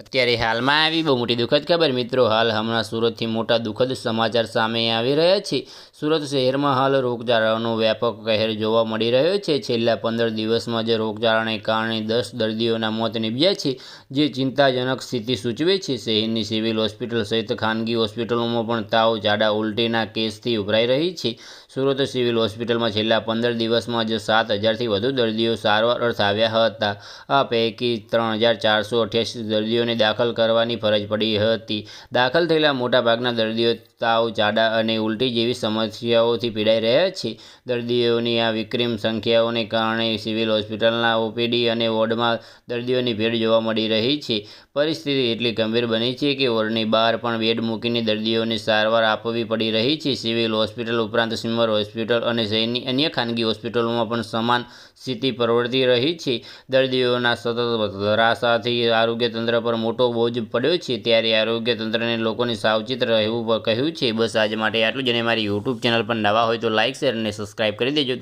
અત્યારે હાલમાં આવી બહુ મોટી દુઃખદ ખબર. મિત્રો, હાલ હમણાં સુરતથી મોટા દુઃખદ સમાચાર સામે આવી રહ્યા છે. સુરત શહેરમાં હાલ રોગચાળાનો વ્યાપક કહેર જોવા મળી રહ્યો છે. છેલ્લા પંદર દિવસમાં જ રોગચાળાને કારણે દસ દર્દીઓના મોત નીપજ્યા છે, જે ચિંતાજનક સ્થિતિ સૂચવે છે. શહેરની સિવિલ હોસ્પિટલ સહિત ખાનગી હોસ્પિટલોમાં પણ તાવ, ઝાડા, ઉલટીના કેસથી ઉભરાઈ રહી છે. સુરત સિવિલ હોસ્પિટલમાં છેલ્લા પંદર દિવસમાં જ સાત હજારથી વધુ દર્દીઓ સારવાર અર્થ આવ્યા હતા. આ પૈકી ત્રણ હજાર ચારસો અઠ્યાસી દર્દીઓને દાખલ કરવાની ફરજ પડી હતી. દાખલ થયેલા મોટાભાગના દર્દીઓ તાવ ઝાડા અને ઉલટી જેવી સમસ્યાઓથી પીડાઈ રહ્યા છે. દર્દીઓની આ વિક્રમ સંખ્યાઓને કારણે સિવિલ હોસ્પિટલના ઓપીડી અને વોર્ડમાં દર્દીઓની ભીડ જોવા મળી રહી છે. પરિસ્થિતિ એટલી ગંભીર બની છે કે વોર્ડની બહાર પણ બેડ મૂકીને દર્દીઓને સારવાર આપવી પડી રહી છે. સિવિલ હોસ્પિટલ ઉપરાંત સિમર હોસ્પિટલ અને શહેરની અન્ય ખાનગી હોસ્પિટલોમાં પણ સમાન સ્થિતિ પ્રવર્તી રહી છે. દર્દીઓના સતત ધરાશાથી આરોગ્ય તંત્ર પર મોટો બોજ પડ્યો છે, ત્યારે આરોગ્ય તંત્રને લોકોને સાવચેત રહેવું કહ્યું છે. બસ આજ માટે આટલું જ અને મારી યુટ્યુબ ચેનલ પર નવા હોય તો લાઇક શેર અને સબસ્ક્રાઈબ કરી દેજો.